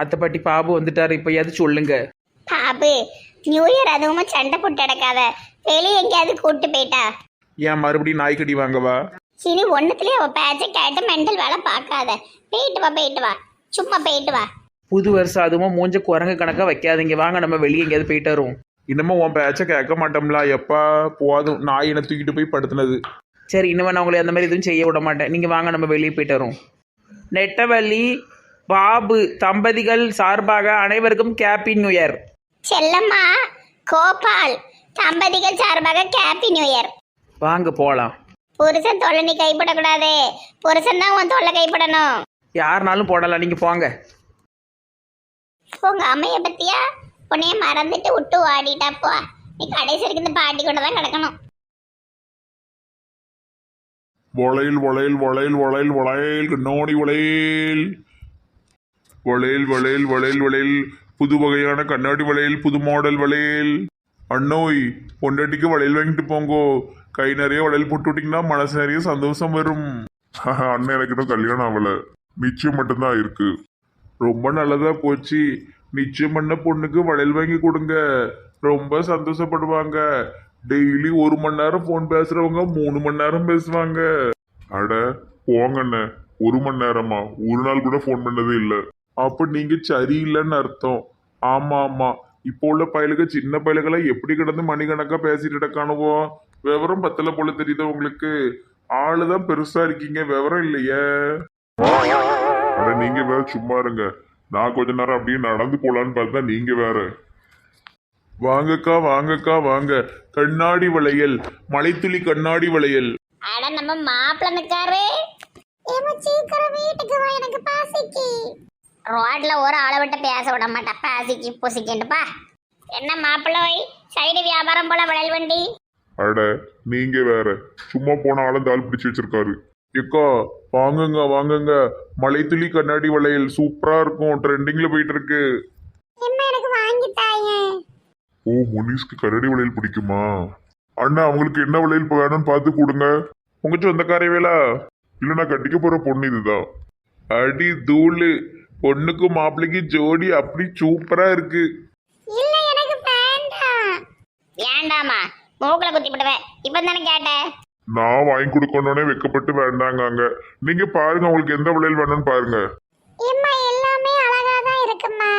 அத்தைப்பாட்டி பாபு வந்துட்டாரு இப்போயாவது சொல்லுங்க. Babu new year அதுவும் சண்டை போட்டு கிடக்காத வெளியே எங்கேயாவது கூட்டு போயிட்டா? ஏன் மறுபடியும் நாய்க்கடி வாங்கவா? இனி ஒன்றுத்துலேயே அவள் பேச்சை கேட்டு மெண்டல் வேலை பார்க்காத. போயிட்டு வா போயிட்டு வா. சும்மா போயிட்டு வா. புது வருஷம் அதுவும் மூஞ்ச குரங்கு கணக்காக வைக்காதீங்க. வாங்க நம்ம வெளியே எங்கேயாவது போயிட்டு வருவோம். இன்னமும் உன் பேச்ச கேட்க மாட்டோம்ல. எப்பா போதும் நாய் என்ன தூக்கிட்டு போய் படுத்துனது. சரி இனிமே நான் உங்களை அந்த மாதிரி எதுவும் செய்ய விட மாட்டேன். நீங்கள் வாங்க நம்ம வெளியே போயிட்டு வரோம் நெட்டவள்ளி பாபு தம்பதிகள் சார்பாக அனைவருக்கும் happy new year Chellamma Gopal தம்பதிகள் சார்பாக ஹாப்பி நியூ இயர் வாங்க போகலாம் புருஷன் தொல்லை நீ கைப்படக்கூடாது. புருஷன் தான் உன் தொல்லை கைப்படணும். யாருனாலும் போடலாம் நீங்கள் போங்க. உங்க அம்மைய பத்தியா? உன்னைய மறந்துட்டு விட்டு ஓடிட்டா போ. நீ கடைசி வரைக்கும் இந்த பாட்டி கூட தான் கிடக்கணும். வளையல் வளையல் வளையல் வளையல் வளையல் கண்ணாடி வளையல் வளையல் வளையல் வளையல் வளையல். புது வகையான கண்ணாடி வளையல் புது மாடல் வளையல். அண்ணோய் பொண்டாட்டிக்கு வளையல் வாங்கிட்டு போங்கோ. கை நிறைய வளையல் போட்டு விட்டீங்கன்னா மனசு நிறைய சந்தோஷம் வரும். அண்ணன் எனக்கு இன்னும் கல்யாணம் ஆகல. நிச்சயம் மட்டும்தான் இருக்கு. ரொம்ப நல்லதா போச்சு. நிச்சயம் பண்ண பொண்ணுக்கு வளையல் வாங்கி கொடுங்க. ரொம்ப சந்தோஷப்படுவாங்க. டெய்லி ஒரு மணி நேரம் ஃபோன் பேசுறவங்க மூணு மணி நேரம் பேசுவாங்க. அட போங்கண்ண ஒரு மணி நேரமா? ஒரு நாள் கூட ஃபோன் பண்ணதே இல்லை. அப்போ நீங்க சரியில்லைன்னு அர்த்தம். ஆமா ஆமா. இப்போ உள்ள பயலுக சின்ன பயலுக்கெல்லாம் எப்படி கிடந்து மணிக்கணக்கா பேசிட்டு கிடக்கானுவோ? விவரம் பத்தல போல தெரியுதா உங்களுக்கு. ஆளுதான் பெருசா இருக்கீங்க விவரம் இல்லையே. அட நீங்க வேற சும்மா இருங்க. நான் கொஞ்ச நேரம் அப்படியே நடந்து போகலான்னு பார்த்தா நீங்க வேற. வாங்கக்கா வாங்கக்கா வாங்க. கண்ணாடி வளையல். மலைத்துளி கண்ணாடி வளையல். அட நம்ம மாப்பிள்ள ஏமா சீக்கிரம் வீட்டுக்கு வா எனக்கு பாசிக்கு. ரோட்ல ஒரு ஆளை விட்டு பேச விட மாட்டா பாசிக்கு பூசிக்கிட்டுப்பா என்ன மாப்பிள்ளை? சைடு வியாபாரம் போல விளையல் வண்டி. அட நீங்க வேற. சும்மா போன ஆளும் தாள் பிடிச்சு வச்சிருக்காரு. எக்கா வாங்குங்க வாங்குங்க. மலைத்துளி கண்ணாடி வளையல் சூப்பரா இருக்கும். ட்ரெண்டிங்ல போயிட்டு இருக்கு எனக்கு வாங்கி ஓ முனிஸ்க்கு கரடி வளையல் பிடிக்குமா? அண்ணா அவங்களுக்கு என்ன வளையல் வேணும்னு பார்த்து கொடுங்க. உங்க சொந்தக்கார வேலா இல்ல நான் கட்டிக்க போற பொண்ணு இதுதான். அடி தூளு. பொண்ணுக்கு மாப்பிள்ளைக்கு ஜோடி அப்படி சூப்பரா இருக்கு. இல்ல எனக்கு வேண்டாம். ஏண்டாமா மூக்குல குத்தி விடுவேன் இப்ப தானே கேட்டேன் நான் வாங்கி கொடுக்கணும்னே வெக்கப்பட்டு வேண்டாங்க நீங்க பாருங்க உங்களுக்கு எந்த வளையல் வேணும்னு பாருங்க. எம்மா எல்லாமே அழகா தான் இருக்குமா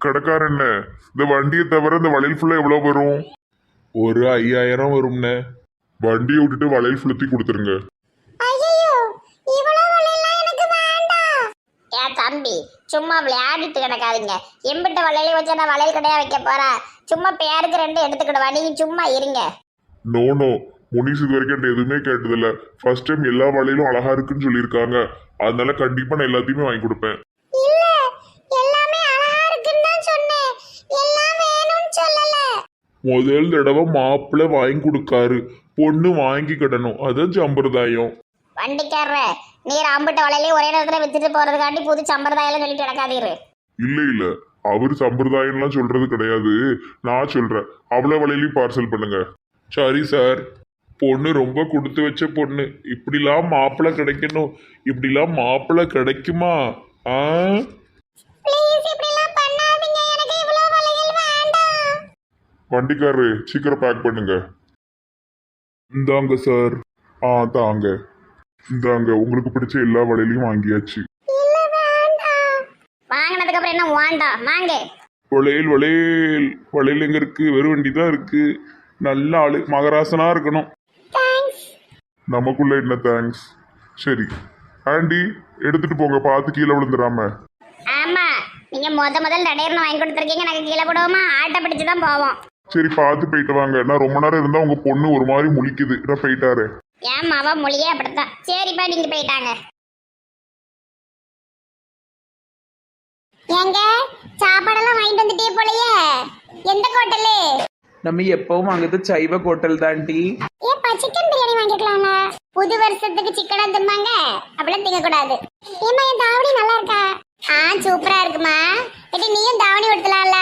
கடைக்காரண்ண இந்த வண்டியை தவிர இந்த வளையல் ஃபுல்லா எவ்வளவு வரும்? ஒரு ஐயாயிரம் வரும்ண்ணே வண்டியை விட்டுட்டு வளையல் ஃபுல்லத்தி கொடுத்துருங்க ஐயோ இவ்வளவு வளையல்லாம் எனக்கு வேண்டாம் ஏன் தம்பி சும்மா விளையாடிட்டு கிடக்காதீங்க. எம்பிட்ட வளையல வச்சு நான் வளையல் கடையா வைக்க போறேன் சும்மா பேருக்கு ரெண்டு எடுத்துக்கிடுவா. நீங்க சும்மா இருங்க. நோ நோ முனிஸ் இது வரைக்கும் என்கிட்ட எதுவுமே கேட்டதில்ல. ஃபர்ஸ்ட் டைம் எல்லா வளையலும் அழகா இருக்குன்னு சொல்லியிருக்காங்க. அதனால கண்டிப்பா நான் எல்லாத்தையுமே வாங்கி கொடுப்பேன். இல்ல. எல்லாமே அழகா இருக்குன்னு தான் சொன்னேன். எல்லாம் வேணும்னு சொல்லல. முதல் தடவை மாப்பிள்ளை வாங்கி கொடுக்காரு. பொண்ணு வாங்கிக்கிடணும் அதான் சம்பிரதாயம். வண்டிக்காரர நீர் அம்பிட்ட வளையலே ஒரே நேரத்துல வித்துட்டு போறதுக்காண்டி புது சம்பிரதாயம் சொல்லிட்டு கிடக்காதீரு. இல்ல இல்ல. அவர் சம்பிரதாயம்லாம் சொல்றது கிடையாது. நான் சொல்றேன். அவ்வளவு வளையலையும் பார்சல் பண்ணுங்க. சரி சார் பொண்ணு ரொம்ப கொடுத்து வச்ச பொண்ணு. இப்படிலாம் மாப்பிள்ளை கிடைக்கணும். இப்படிலாம் மாப்பிள்ளை கிடைக்குமா? ஆ? வண்டிக்காரரு சீக்கிரம் பேக் பண்ணுங்க. இந்தாங்க சார் ஆ தாங்க. இந்தாங்க உங்களுக்கு பிடிச்ச எல்லா வளையலையும் வாங்கியாச்சு. வாங்கினதுக்கு அப்புறம் என்ன வேண்டாம் வாங்க. வளையல் வளையல். வளையல் எங்க இருக்கு? வெறும் வண்டி தான் இருக்கு. நல்ல ஆளு. மகராசனா இருக்கணும். நமக்குள்ள என்ன தேங்க்ஸ் சரி. ஆண்டி எடுத்துட்டு போங்க. பார்த்து கீழே விழுந்துடாம. ஆமா. நீங்க முத முதல் நடையர்னு வாங்கி கொடுத்துருக்கீங்க. நாங்க கீழே போடுவோமா? ஆட்டை பிடிச்சு தான் போவோம். சரி பார்த்து போயிட்டு வாங்க. நான் ரொம்ப நேரம் இருந்தா உங்க பொண்ணு ஒரு மாதிரி முழிக்குது. நான் போயிட்டாரு. ஏன் மாவா மொழியே அப்படித்தான். சரிப்பா நீங்க போயிட்டாங்க ஏங்க சாப்பாடெல்லாம் வாங்கிட்டு வந்துட்டே போலயே. எந்த ஹோட்டலு நம்ம எப்பவும் அங்கே சைவ ஹோட்டல் தாண்டி ஏப்பா சிக்கன் பிரியாணி வாங்கிக்கலாம்ல புது வருஷத்துக்கு சிக்கனா திம்பாங்க. அப்படிலாம் திங்க கூடாது ஏமா என் தாவணி நல்லா இருக்கா? ஆ சூப்பரா இருக்குமா. ஏடி நீயும் தாவணி உடுத்தலாம்ல.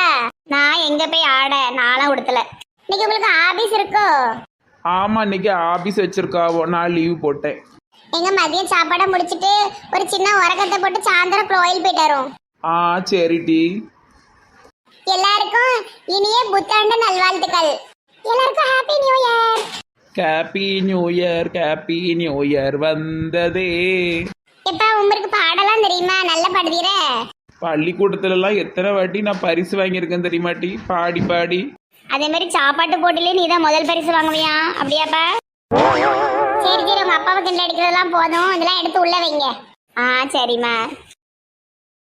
நான் எங்க போய் ஆட? நானும் உடுத்தல. இன்னைக்கு உங்களுக்கு ஆபீஸ் இருக்கோ? ஆமாம் இன்னைக்கு ஆபீஸ் வச்சிருக்காவோ நான் லீவ் போட்டேன். எங்க மதியம் சாப்பாடை முடிச்சிட்டு ஒரு சின்ன உரக்கத்தை போட்டு சாயந்தரம் கோயில் போயிட்டு வரோம் ஆ சரிடி எல்லாருக்கும் இனிய புத்தாண்டு நல்வாழ்த்துக்கள். எல்லாருக்கும் happy new year happy new year happy new year வந்ததே. எப்ப உங்களுக்கு பாடலாம் தெரியுமா? நல்ல பாடுதீர. பள்ளிக்கூடத்துலலாம் எத்தனை வாட்டி நான் பரிசு வாங்கியிருக்கேன் தெரியுமாட்டி பாடி பாடி. அதே மாதிரி சாப்பாட்டு போட்டிலே நீ தான் முதல் பரிசு வாங்குவியா? அப்படியாப்பா? சரி சரி உங்க அப்பாவை கிண்டல் அடிக்கிறதெல்லாம் போதும். இதெல்லாம் எடுத்து உள்ள வைங்க. ஆ சரிம்மா.